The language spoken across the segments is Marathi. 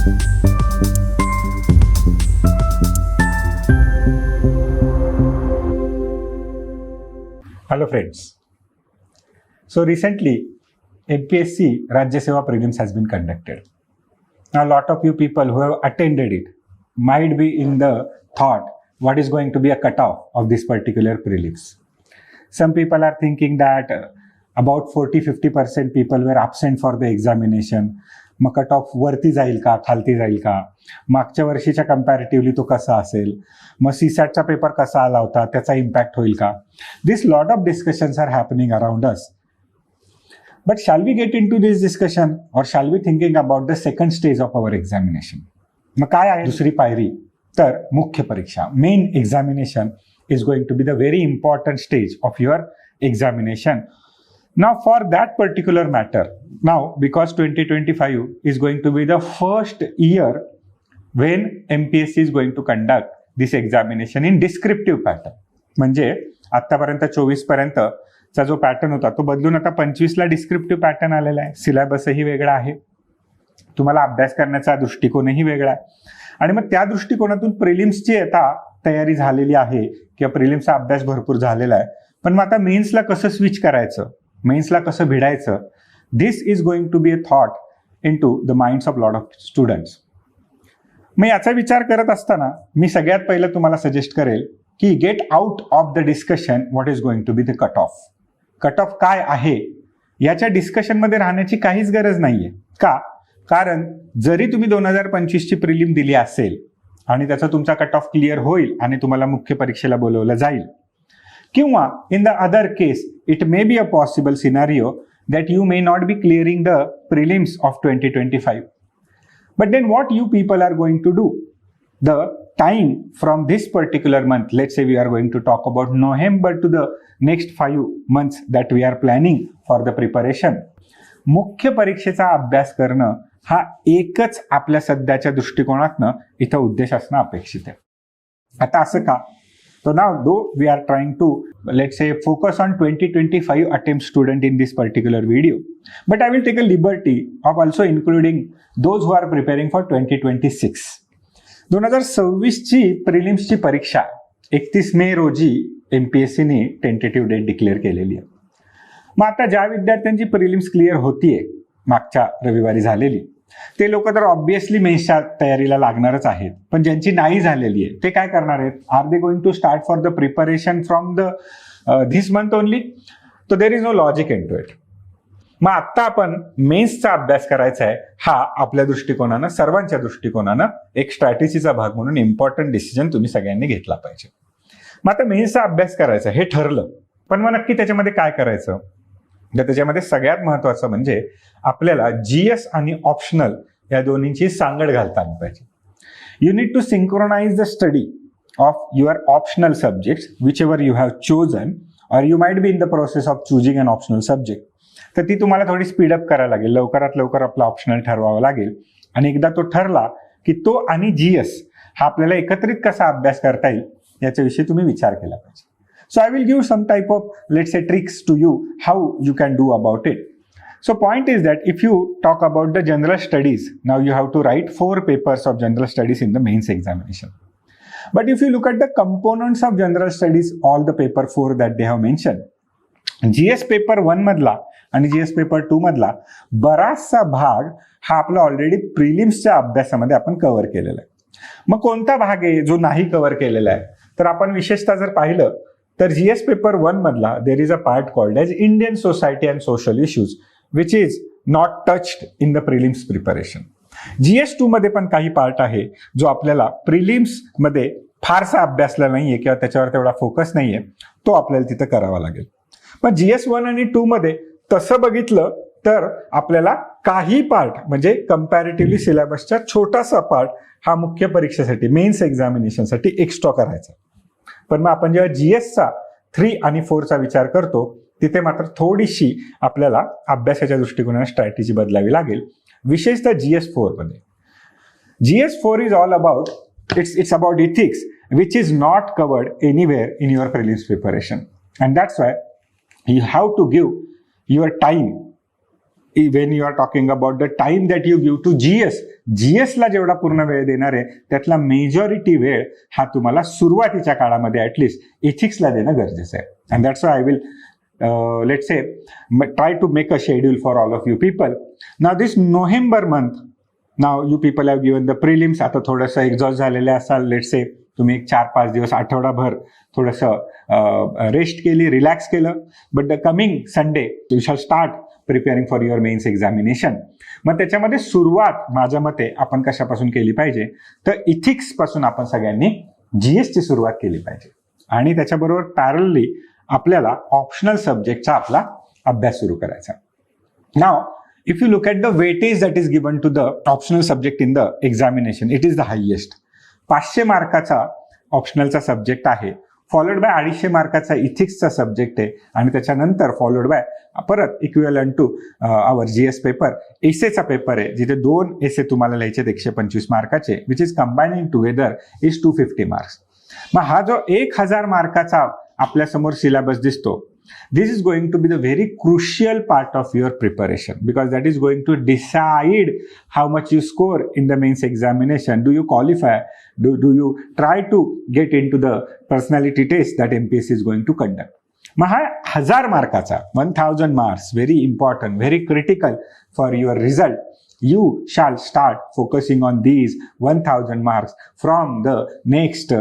Hello friends. So recently, MPSC Rajya Seva Prelims has been conducted. Now, a lot of you people who have attended it might be in the thought what is going to be a cutoff of this particular prelims. Some people are thinking that about 40-50% people were absent for the examination. मग कट ऑफ वरती जाईल का? खालती जाईल का? मागच्या वर्षीच्या कम्पॅरेटिव्हली तो कसा असेल? मग सीसॅटचा पेपर कसा आला होता? त्याचा इम्पॅक्ट होईल का? This lot of discussions are happening around us but shall we get into this discussion or shall we thinking about the second stage of our examination मग काय आहे? दुसरी पायरी. तर मुख्य परीक्षा. Main examination is going to be the very important stage of your examination Now, for that particular matter, now because 2025 is going to be the first year when MPSC is going to conduct this examination in descriptive pattern. म्हणजे आतापर्यंत चोवीस पर्यंतचा जो पॅटर्न होता तो बदलून आता पंचवीसला डिस्क्रिप्टिव्ह पॅटर्न आलेला आहे. सिलेबसही वेगळा आहे. तुम्हाला अभ्यास करण्याचा दृष्टिकोनही वेगळा आहे. आणि मग त्या दृष्टिकोनातून प्रिलिम्सची आता तयारी झालेली आहे किंवा प्रिलिम्सचा अभ्यास भरपूर झालेला आहे. पण मग आता मेन्सला कसं स्विच करायचं? मेन्सला कसं भिडायचं? This is going to be a thought into the minds of lot of students मग याचा विचार करत असताना मी सगळ्यात पहिलं तुम्हाला सजेस्ट करेल की get out of the discussion what is going to be the cut off cut off काय आहे? याच्या डिस्कशनमध्ये राहण्याची काहीच गरज नाही आहे का? कारण जरी तुम्ही दोन हजार पंचवीसची प्रिलिम दिली असेल आणि त्याचा तुमचा कट ऑफ क्लिअर होईल आणि तुम्हाला मुख्य परीक्षेला बोलवलं जाईल किंवा in the other case it may be a possible scenario that you may not be clearing the prelims of twenty twenty five but then what you people are going to do the time from this particular month let's say we are going to talk about November to the next five months that we are planning for the preparation मुख्य परीक्षेचा अभ्यास करणं हा एकच आपल्या सध्याच्या दृष्टिकोनातनं इथं उद्देश असणं अपेक्षित आहे. आता असं का? So now, though we are trying to, let's say, focus on 2025 attempt student in this particular video, but I will take a liberty of also including those who are preparing for 2026. दोन हजार सव्वीसची प्रिलिम्सची परीक्षा एकतीस मे रोजी एम पी एस सीने टेंटेटिव्ह डेट डिक्लेअर केलेली आहे मग आता ज्या विद्यार्थ्यांची प्रिलिम्स क्लिअर होतीये मागच्या रविवारी झालेली ते लोक तर ऑब्विसली मेन्सच्या तयारीला लागणारच आहेत. पण ज्यांची नाही झालेली आहे ते काय करणार आहेत? Are they going to start for the preparation from the this month only तर there is no logic into it मग आत्ता आपण मेन्सचा अभ्यास करायचा आहे हा आपल्या दृष्टिकोनानं सर्वांच्या दृष्टिकोनानं एक स्ट्रॅटेजीचा भाग म्हणून इम्पॉर्टंट डिसिजन तुम्ही सगळ्यांनी घेतला पाहिजे. मग आता मेन्सचा अभ्यास करायचा हे ठरलं. पण मग नक्की त्याच्यामध्ये काय करायचं? तर त्याच्यामध्ये सगळ्यात महत्वाचं म्हणजे आपल्याला जीएस आणि ऑप्शनल या दोन्हींची सांगड घालता आली पाहिजे. You need to synchronize the study of your optional subjects whichever you have chosen or you might be in the process of choosing an optional subject तर ती तुम्हाला थोडी स्पीडअप करायला लागेल. लवकरात लवकर आपला ऑप्शनल ठरवावा लागेल. आणि एकदा तो ठरला की तो आणि जी एस हा आपल्याला एकत्रित कसा अभ्यास करता येईल याच्याविषयी तुम्ही विचार केला पाहिजे. So I will give some type of, let's say, tricks to you how you can do about it. So point is that if you talk about the general studies, now you have to write four papers of general studies in the mains examination. But if you look at the components of general studies, all the paper four that they have mentioned, GS paper one मधला आणि जीएस पेपर टू मधला बराचसा भाग हा आपला ऑलरेडी प्रिलिम्सच्या अभ्यासामध्ये आपण कव्हर केलेला आहे मग कोणता भाग आहे जो नाही कव्हर केलेला आहे तर आपण विशेषतः जर पाहिलं तर जीएस पेपर वन मधला there is a part called as Indian society and social issues which is not touched in the prelims preparation GS two मध्ये पण काही पार्ट आहे जो आपल्याला प्रिलिम्समध्ये फारसा अभ्यासला नाहीये किंवा त्याच्यावर तेवढा फोकस नाहीये तो आपल्याला तिथं करावा लागेल. पण जीएस वन आणि टू मध्ये तसं बघितलं तर आपल्याला काही पार्ट म्हणजे कम्पॅरेटिव्हली सिलेबसच्या छोटासा पार्ट हा मुख्य परीक्षेसाठी मेन्स एक्झामिनेशनसाठी एक्स्ट्रा करायचा. पण मग आपण जेव्हा जीएसचा थ्री आणि फोरचा विचार करतो तिथे मात्र थोडीशी आपल्याला अभ्यासाच्या दृष्टिकोनाने स्ट्रॅटेजी बदलावी लागेल. विशेषतः जीएस फोरमध्ये G GS four is all about it's it's about ethics which is not covered anywhere in your prelims preparation and that's why you have to give your time when you are talking about the time that you give to G S G एसला जेवढा पूर्ण वेळ देणार आहे त्यातला मेजॉरिटी वेळ हा तुम्हाला सुरुवातीच्या काळामध्ये ॲटलिस्ट इथिक्सला देणं गरजेचं आहे. And that's I will let say try to make a schedule for all of you people ना this November month now you people have given the prelims आता थोडंसं एक्झॉस्ट झालेले असाल लेट से तुम्ही एक चार पाच दिवस आठवडाभर थोडंसं uh, रेस्ट केली रिलॅक्स केलं. But the coming Sunday you shall start preparing for your mains examination मग त्याच्यामध्ये सुरुवात माझ्या मते आपण कशापासून केली पाहिजे? तर इथिक्सपासून आपण सगळ्यांनी जीएसची सुरुवात केली पाहिजे. आणि त्याच्याबरोबर पॅरलली आपल्याला ऑप्शनल सब्जेक्टचा आपला अभ्यास सुरू करायचा. Now if you look at the weightage that is given to the optional subject in the examination it is the highest पाचशे मार्काचा ऑप्शनलचा सब्जेक्ट आहे. फॉलोड बाय अडीचशे मार्काचा इथिक्सचा सब्जेक्ट आहे. आणि त्याच्यानंतर फॉलोड बाय परत equivalent to our G S paper एसेचा paper आहे. जिथे दोन एसे तुम्हाला लिहायचे एकशे पंचवीस मार्काचे which is combining together is two fifty marks मग हा जो एक हजार मार्काचा आपल्यासमोर सिलेबस दिसतो this is going to be the very crucial part of your preparation because that is going to decide how much you score in the mains examination do you qualify do, do you try to get into the personality test that mpsc is going to conduct? मग हा हजार मार्काचा one thousand marks very important very critical for your result you shall start focusing on these one thousand marks from the next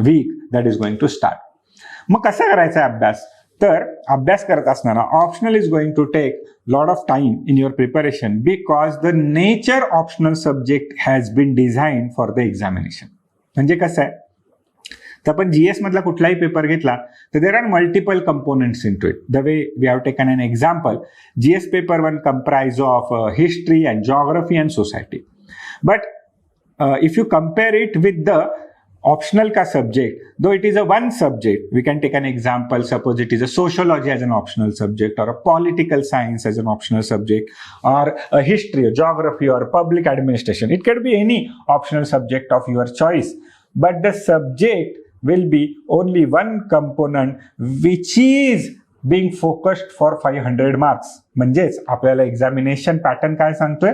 week that is going to start मग कसा करायचा आहे अभ्यास? तर अभ्यास करत असताना optional is going to take lot of time in your preparation because the nature optional subject has been design for the examination म्हणजे कसं आहे? तर आपण जी एस मधला कुठलाही पेपर घेतला तर there are multiple components into it the way we have taken an example G S paper one comprise of history and geography and society but if you compare it with the optional का subject though it is a one subject we can take an example suppose it is a sociology as an optional subject or a political science as an optional subject or history geography or public administration it could be any optional subject of your choice but the subject will be only one component which is being focused for 500 marks. म्हणजेच आपल्याला एक्झामिनेशन पॅटर्न काय सांगतोय?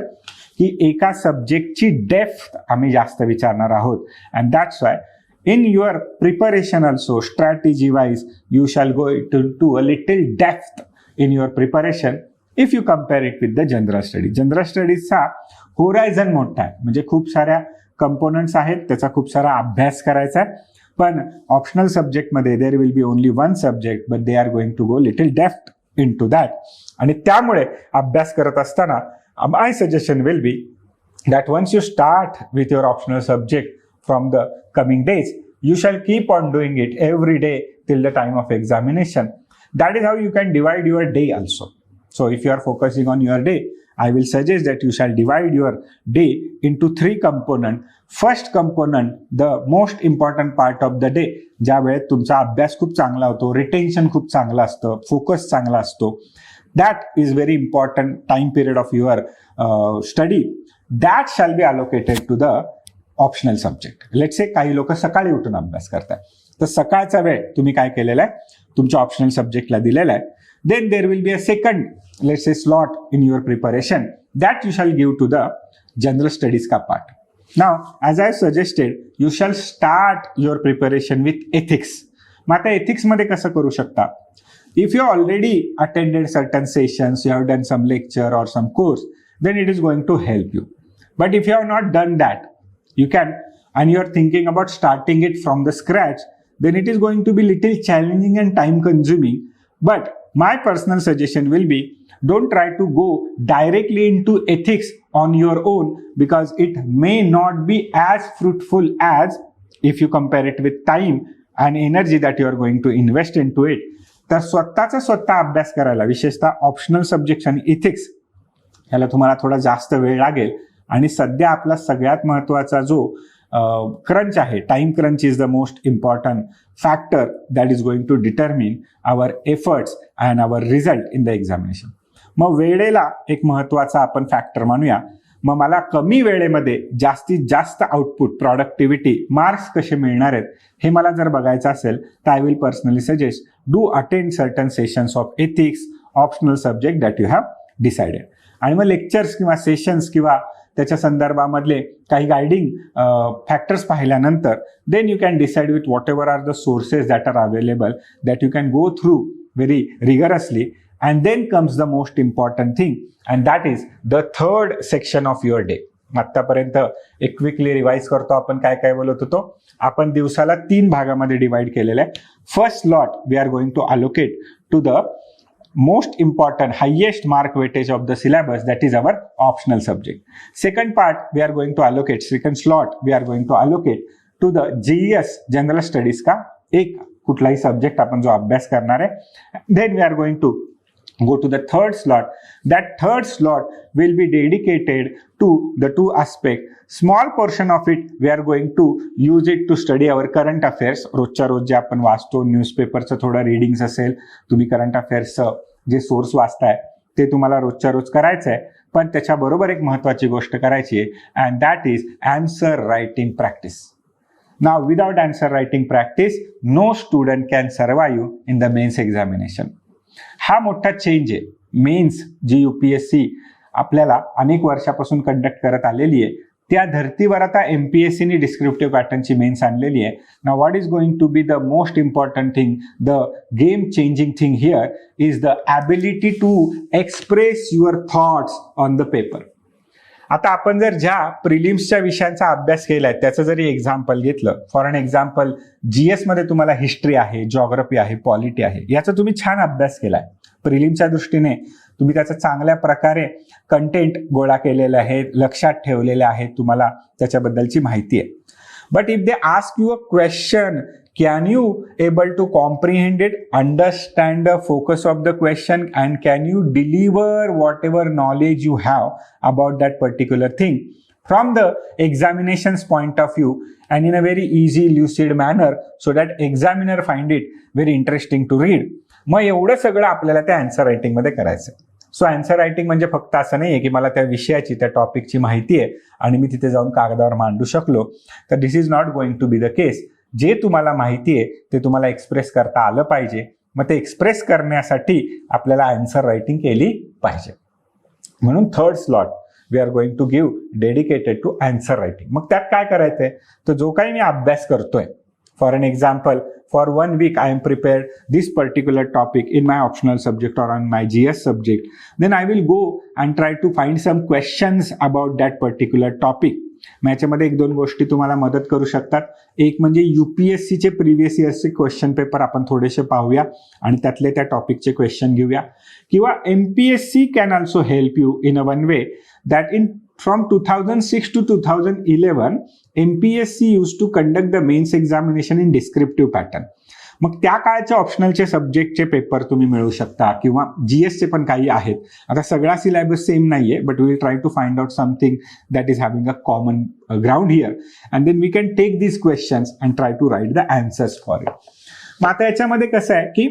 की एका सब्जेक्टची डेप्थ आम्ही जास्त विचारणार आहोत. And that's why in your preparation also strategy wise you shall go to to a little depth in your preparation if you compare it with the general studies general स्टडीजचा horizon मोठा आहे. म्हणजे खूप साऱ्या कंपोनंट्स आहेत त्याचा खूप सारा अभ्यास करायचा आहे. पण ऑप्शनल सब्जेक्टमध्ये there will be only one subject but they are going to go little depth into that आणि त्यामुळे अभ्यास करत असताना my suggestion will be that once you start with your optional subject from the coming days you shall keep on doing it every day till the time of examination that is how you can divide your day also so if you are focusing on your day I will suggest that you shall divide your day into three component. First component the most important part of the day ज्या वेळेत तुमचा अभ्यास खूप चांगला होतो रिटेन्शन खूप चांगलं असतं फोकस चांगला असतो. That is very important time period of your study that shall be allocated to the optional subject let's say काही लोक सकाळी उठून अभ्यास करतात. तर सकाळचा वेळ तुम्ही काय केलेला आहे? तुमच्या ऑप्शनल सब्जेक्टला दिलेला आहे. Then there will be a second let's a slot in your preparation that you shall give to the general studies का part now as I suggested you shall start your preparation with ethics मग आता एथिक्समध्ये कसं करू शकता if you already attended certain sessions, you have done some lecture or some course, then it is going to help you. But if you have not done that, you can, and you are thinking about starting it from the scratch, then it is going to be little challenging and time consuming. But my personal suggestion will be don't try to go directly into ethics on your own because it may not be as fruitful as if you compare it with time and energy that you are going to invest into it. तर स्वतःचा स्वतः अभ्यास करायला विशेषतः ऑप्शनल सब्जेक्ट आणि इथिक्स ह्याला तुम्हाला थोडा जास्त वेळ लागेल आणि सध्या आपला सगळ्यात महत्त्वाचा जो क्रंच आहे. Time crunch is the most important factor that is going to determine our efforts and our result in the examination मग वेळेला एक महत्त्वाचा आपण फॅक्टर मानूया. मग मला कमी वेळेमध्ये जास्तीत जास्त आउटपुट प्रॉडक्टिव्हिटी मार्क्स कसे मिळणार आहेत हे मला जर बघायचं असेल तर I will personally suggest do attend certain sessions of ethics optional subject that you have decided आणि मग लेक्चर्स किंवा सेशन्स किंवा त्याच्या संदर्भामधले काही गायडिंग फॅक्टर्स पाहिल्यानंतर then you can decide with whatever are the sources that are available that you can go through very rigorously and then comes the most important thing and that is the third section of your day आत्तापर्यंत एक क्विकली रिवाइज करतो आपण काय काय बोलत होतो? आपण दिवसाला तीन भागामध्ये डिवाइड केलेलं आहे. First lot we are going to allocate to the most important highest mark weightage of the syllabus that is our optional subject second part we are going to allocate second slot we are going to allocate to the GES general studies का एक कुठलाही सब्जेक्ट आपण जो अभ्यास करणार आहे then we are going to go to the third slot. That third slot will be dedicated to the two aspect small portion of it we are going to use it to study our current affairs. रोजच्या रोज जे आपण वाचतो न्यूजपेपरचं थोडं रिडिंग्स असेल तुम्ही करंट अफेअर्सचं जे सोर्स वाचताय ते तुम्हाला रोजच्या रोज करायचं आहे पण त्याच्याबरोबर एक महत्वाची गोष्ट करायची आहे and that is answer writing practice now without answer writing practice no student can survive in the mains examination हा मोठा चेंज आहे. मेन्स जी युपीएससी आपल्याला अनेक वर्षापासून कंडक्ट करत आलेली आहे त्या धर्तीवर आता एम पी एस सीनी डिस्क्रिप्टिव्ह पॅटर्नची मेन्स आणलेली आहे. ना what is going to be the most important thing the game changing thing here is the ability to express your thoughts on the paper आता आपण जर ज्या प्रिलिम्सच्या विषयांचा अभ्यास केलाय त्याचं जरी एक्झाम्पल घेतलं फॉर अन एक्झाम्पल जीएसमध्ये तुम्हाला हिस्ट्री आहे जॉग्रफी आहे पॉलिटी आहे याचा तुम्ही छान अभ्यास केलाय. प्रिलिमच्या दृष्टीने तुम्ही त्याचा चांगल्या प्रकारे कंटेंट गोळा केलेले आहे लक्षात ठेवलेले आहे तुम्हाला त्याच्याबद्दलची माहिती आहे. But if they ask you a question can you able to comprehend it understand the focus of the question and can you deliver whatever knowledge you have about that particular thing from the examinations point of view and in a very easy lucid manner so that examiner find it very interesting to read मग एवढं सगळं आपल्याला त्या अँसर रायटिंगमध्ये करायचं सो अँसर रायटिंग म्हणजे फक्त असं नाही आहे की मला त्या विषयाची त्या टॉपिकची माहिती आहे आणि मी तिथे जाऊन कागदावर मांडू शकलो तर this is not going to be the case जे तुम्हाला माहिती आहे ते तुम्हाला एक्सप्रेस करता आलं पाहिजे. मग ते एक्सप्रेस करण्यासाठी आपल्याला आन्सर रायटिंग केली पाहिजे. म्हणून third slot we are going to give dedicated to answer writing मग त्यात काय करायचंय? तर जो काही मी अभ्यास करतोय for an example for one week I am prepared this particular topic in my optional subject or on my G S subject then I will go and try to find some questions about that particular topic याच्यामध्ये एक दोन गोष्टी तुम्हाला मदत करू शकतात. एक म्हणजे युपीएससीचे प्रिव्हियस इयर्सचे क्वेश्चन पेपर आपण थोडेसे पाहूया आणि त्यातले त्या टॉपिकचे क्वेश्चन घेऊया. किंवा M P S C can also help you in a one way that in from two thousand six to two thousand eleven M P S C use to मग त्या काळच्या ऑप्शनलचे सब्जेक्टचे पेपर तुम्ही मिळवू शकता किंवा जीएसचे पण काही आहेत. आता सगळा सिलेबस सेम नाहीये but will try to find out something that is having a common ground here and then we can take these questions and try to write the answers for it मग आता याच्यामध्ये कसं आहे की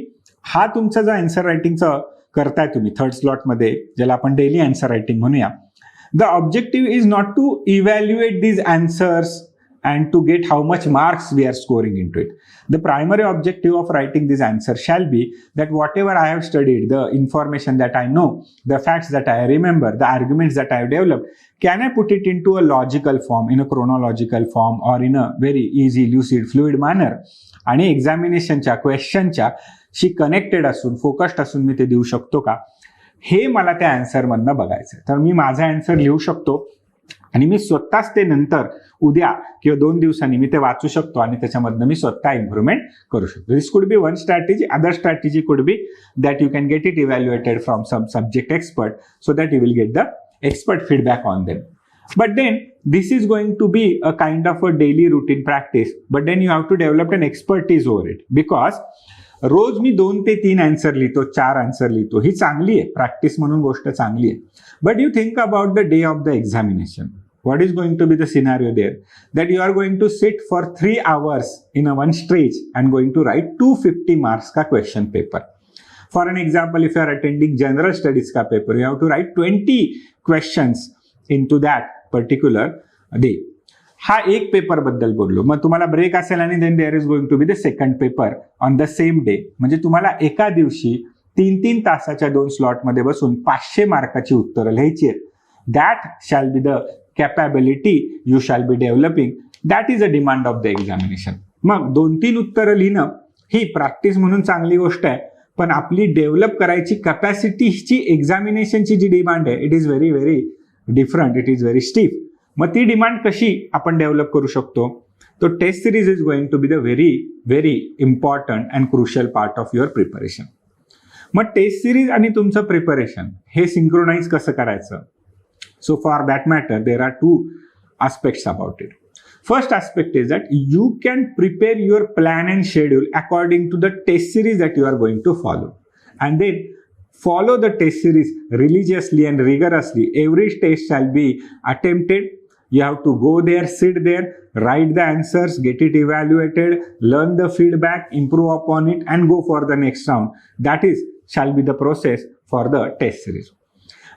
हा तुमचा जो अँसर रायटिंगचं करताय तुम्ही थर्ड स्लॉटमध्ये ज्याला आपण डेली अँसर रायटिंग म्हणूया. The objective is not to evaluate these answers and to get how much marks we are scoring into it. The primary objective of writing this answer shall be that whatever I have studied, the information that I know, the facts that I remember, the arguments that I have developed, can I put it into a logical form, in a chronological form, or in a very easy, lucid, fluid manner? आणि एक्झामिनेशनच्या क्वेश्चनच्या शी कनेक्टेड असून फोकस्ड असून मी ते देऊ शकतो का हे मला त्या अँसरमधनं बघायचं तर मी माझा अँसर लिहू शकतो आणि मी स्वतःच ते नंतर उद्या किंवा दोन दिवसांनी मी ते वाचू शकतो आणि त्याच्यामधनं मी स्वतः इम्प्रुव्हमेंट करू शकतो. This could be one strategy other strategy could be that you can get it evaluated from some subject expert so that you will get the expert feedback on them but then this is going to be a kind of a daily routine practice but then you have to develop an expertise over it. Because रोज मी दोन ते तीन आन्सर लिहितो चार आन्सर लिहितो. ही चांगली आहे. प्रॅक्टिस म्हणून गोष्ट चांगली आहे. But you think about the day of the examination what is going to be the scenario there that you are going to sit for three hours in a one stretch and going to write 250 marks ka question paper for an example if you are attending general studies ka paper you have to write 20 questions into that particular day हा एक पेपरबद्दल बोललो मग तुम्हाला ब्रेक असेल आणि then there is going to be the second paper on the same day म्हणजे तुम्हाला एका दिवशी तीन तीन तासाच्या दोन स्लॉटमध्ये बसून पाचशे मार्काची उत्तरं लिहायची आहेत that shall be the capability you shall be developing that is a demand of the examination मग दोन तीन उत्तरं लिहिणं ही प्रॅक्टिस म्हणून चांगली गोष्ट आहे. पण आपली डेव्हलप करायची कपॅसिटीची एक्झामिनेशनची जी डिमांड आहे it is very very different it is very stiff मग ती डिमांड कशी आपण डेव्हलप करू शकतो? तो test series is going to be the very very important and crucial part of your preparation मग टेस्ट सिरीज आणि तुमचं प्रिपरेशन हे सिंक्रोनाइज कसं करायचं? So for that matter, there are two aspects about it. First aspect is that you can prepare your plan and schedule according to the test series that you are going to follow. And then follow the test series religiously and rigorously. Every test shall be attempted. You have to go there, sit there, write the answers, get it evaluated, learn the feedback, improve upon it, and go for the next round. That is, shall be the process for the test series.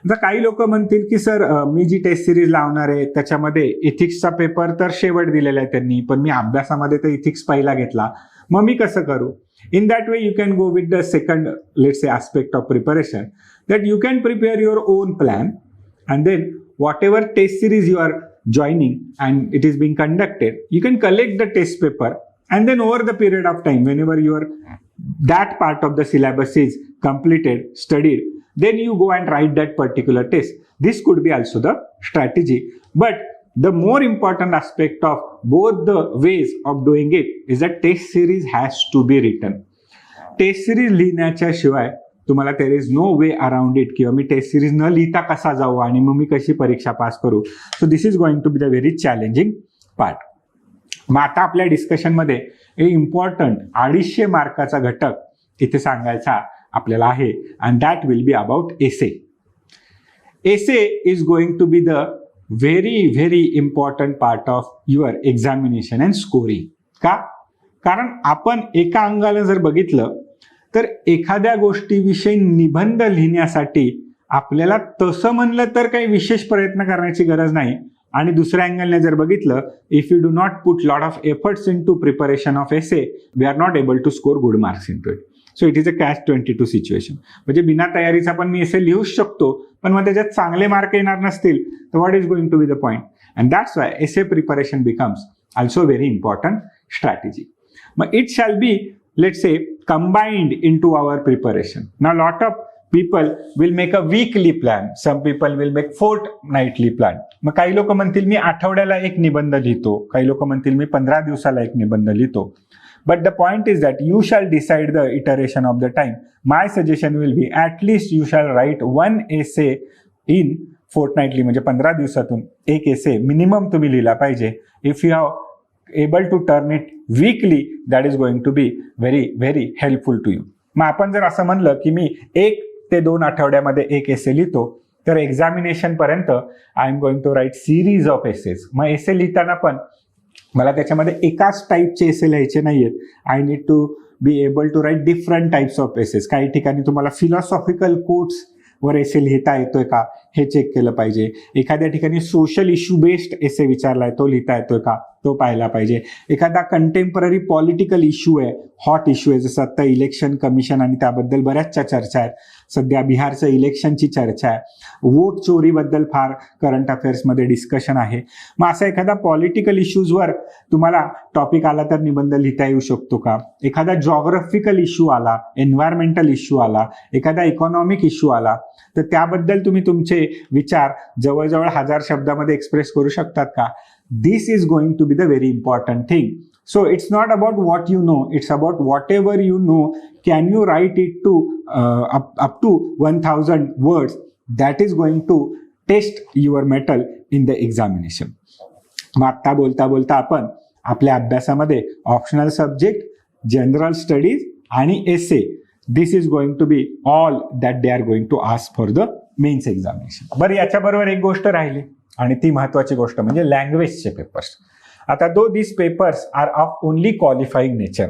आता काही लोक म्हणतील की सर मी जी टेस्ट सिरीज लावणार आहे त्याच्यामध्ये इथिक्सचा पेपर तर शेवट दिलेला आहे त्यांनी पण मी अभ्यासामध्ये तर इथिक्स पहिला घेतला. मग मी कसं करू? In that way you can go with the second let's a aspect of preparation that you can prepare your own plan and then whatever test series you are joining and it is being conducted you can collect the test paper and then over the period of time whenever your that part of the syllabus is completed studied then you go and write that particular test. This could be also the strategy. But the more important aspect of both the ways of doing it is that test series has to be written. Test series लिहिण्याच्या शिवाय तुम्हाला there is no way around it किंवा मी टेस्ट सिरीज न लिहिता कसा जाऊ आणि मग मी कशी परीक्षा पास करू so this is going to be the very challenging part मग आता आपल्या डिस्कशनमध्ये हे इम्पॉर्टंट अडीचशे मार्काचा घटक इथे सांगायचा आपल्याला आहे. And that will be about essay essay is going to be the very very important part of your examination and scoring का? कारण आपण एका अंगाला जर बघितलं तर एखाद्या गोष्टीविषयी निबंध लिहिण्यासाठी आपल्याला तसं म्हणलं तर काही विशेष प्रयत्न करण्याची गरज नाही. आणि दुसऱ्या अँगलने जर बघितलं if you do not put lot of efforts into preparation of essay we are not able to score good marks into it so it is a catch twenty two situation म्हणजे बिना तयारीचा पण मी एसे लिहूच शकतो पण मग त्याच्यात चांगले मार्क येणार नसतील तर what is going to be the point and that's why essay preparation becomes also very important strategy मग it shall be let say combined into our preparation ना lot of people will make a weekly plan some people will make fortnightly plan मग काही लोक म्हणतील मी आठवड्याला एक निबंध लिहितो. काही लोक म्हणतील मी पंधरा दिवसाला एक निबंध लिहितो. But the point is that you shall decide the iteration of the time. My suggestion will be at least you shall write one essay in fortnightly म्हणजे पंधरा दिवसातून एक एसे मिनिमम तुम्ही लिहिला पाहिजे. If you have able to turn it weekly that is going to be very very helpful to you मग आपण जर असं म्हणलं की मी एक ते दोन आठवड्यामध्ये एक एसे लिहितो तर एक्झामिनेशन पर्यंत I am going to write series of essays मग एसे लिहिताना पण मला त्याच्यामध्ये एकाच टाईपचे एसे लिहायचे नाही आहेत I need to be able to write different types of essays काही ठिकाणी तुम्हाला फिलॉसॉफिकल कोट्स वर एसे लिहिता येतोय का? हे चेक केलं पाहिजे. एखाद्या ठिकाणी सोशल इश्यू बेस्ड एसे विचारलाय तो लिहिता येतोय का? तो पाहायला पाहिजे. एखादा कंटेम्पररी पॉलिटिकल इश्यू आहे हॉट इश्यू आहे जसं आता इलेक्शन कमिशन आणि त्याबद्दल बऱ्याचशा चर्चा आहेत. सध्या बिहारचं इलेक्शनची चर्चा आहे. वोट चोरीबद्दल फार करंट अफेअर्समध्ये डिस्कशन आहे. मग असा एखादा पॉलिटिकल इश्यूजवर तुम्हाला टॉपिक आला तर निबंध लिहिता येऊ शकतो का? एखादा जॉग्राफिकल इश्यू आला एन्व्हायरमेंटल इश्यू आला एखादा इकॉनॉमिक इश्यू आला तर त्याबद्दल तुम्ही तुमचे विचार जवळजवळ हजार शब्दामध्ये एक्सप्रेस करू शकतात का? This is going to be the very important thing so it's not about what you know it's about whatever you know can you write it to up to one thousand words that is going to test your mettle in the examination मग आत्ता बोलता बोलता आपण आपल्या अभ्यासामध्ये ऑप्शनल सब्जेक्ट जनरल स्टडीज आणि essay this is going to be all that they are going to ask for the mains examination बरं याच्याबरोबर एक गोष्ट राहिली आणि ती महत्वाची गोष्ट म्हणजे लँग्वेजचे पेपर्स आता though this papers are of only qualifying nature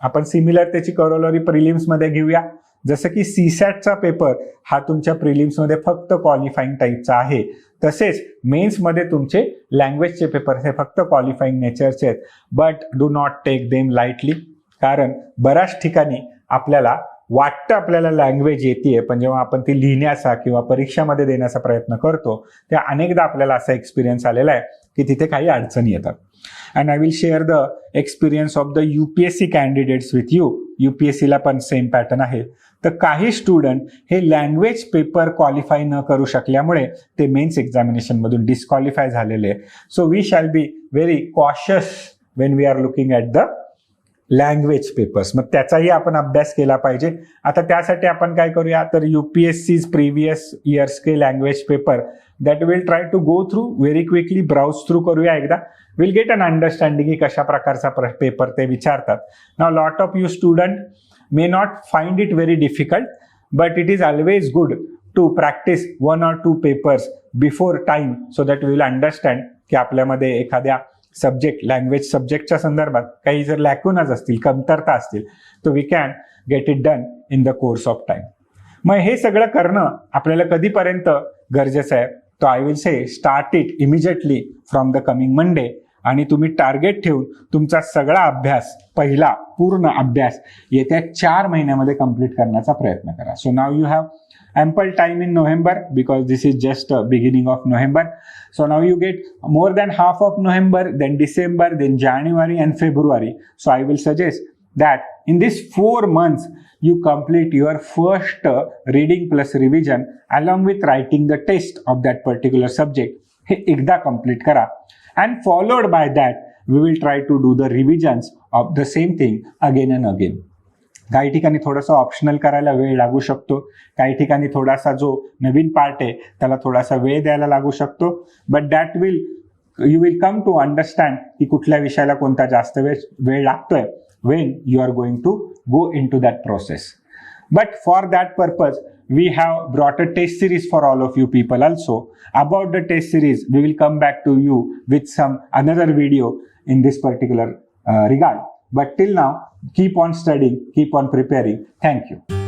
आपण सिमिलर त्याची करोलरी प्रिलिम्समध्ये घेऊया. जसं की सीसॅटचा पेपर हा तुमच्या प्रिलिम्समध्ये फक्त क्वालिफाईंग टाईपचा आहे. तसेच मेन्समध्ये तुमचे लँग्वेजचे पेपर हे फक्त क्वालिफाईंग नेचरचे आहेत. But do not take them lightly कारण बऱ्याच ठिकाणी आपल्याला वाटतं आपल्याला लँग्वेज येते पण जेव्हा आपण ती लिहिण्याचा किंवा परीक्षामध्ये देण्याचा प्रयत्न करतो त्या अनेकदा आपल्याला असा एक्सपिरियन्स आलेला आहे. की तिथे काही अडचणी येतात. And I will share the experience of the U P S C candidates with you U P S सीला पण सेम पॅटर्न आहे. तर काही स्टुडंट हे लँग्वेज पेपर क्वालिफाय न करू शकल्यामुळे ते मेन्स एक्झामिनेशनमधून डिस्क्वालिफाय झालेले so we shall be very cautious when we are looking at the language papers मग त्याचाही आपण अभ्यास केला पाहिजे. आता त्यासाठी आपण काय करूया? तर U P S C's previous years K language paper that will try to go through very quickly browse through करूया एकदा. विल गेट अन अंडरस्टँडिंग की कशा प्रकारचा पेपर ते विचारतात. Now lot of you student may not find it very difficult but it is always good to practice one or two papers before time so that we will understand की आपल्यामध्ये एखाद्या सब्जेक्ट लँग्वेज सब्जेक्टच्या संदर्भात काही जर लॅकुनच असतील कमतरता असतील तर we can get it done in the course of time मग हे सगळं करणं आपल्याला कधीपर्यंत गरजेचं आहे? तो I will say start it immediately from the coming Monday आणि तुम्ही टार्गेट ठेवून तुमचा सगळा अभ्यास पहिला पूर्ण अभ्यास येत्या चार महिन्यामध्ये कंप्लीट करण्याचा प्रयत्न करा. So now you have ample time in November because this is just uh, beginning of November. So now you get more than half of November, then December, then January and February. So I will suggest that in these four months you complete your first uh, reading plus revision along with writing the test of that particular subject. हे एकदा complete करा and followed by that we will try to do the revisions of the same thing again and again. काही ठिकाणी थोडासा ऑप्शनल करायला वेळ लागू शकतो. काही ठिकाणी थोडासा जो नवीन पार्ट आहे त्याला थोडासा वेळ द्यायला लागू शकतो. But that will you will come to understand की कुठल्या विषयाला कोणता जास्त वेळ वेळ लागतोय when you are going to go into that process but for that purpose we have brought a test series for all of you people also. About the test series we will come back to you with some another video in this particular uh, regard. But till now keep on studying keep on preparing. Thank you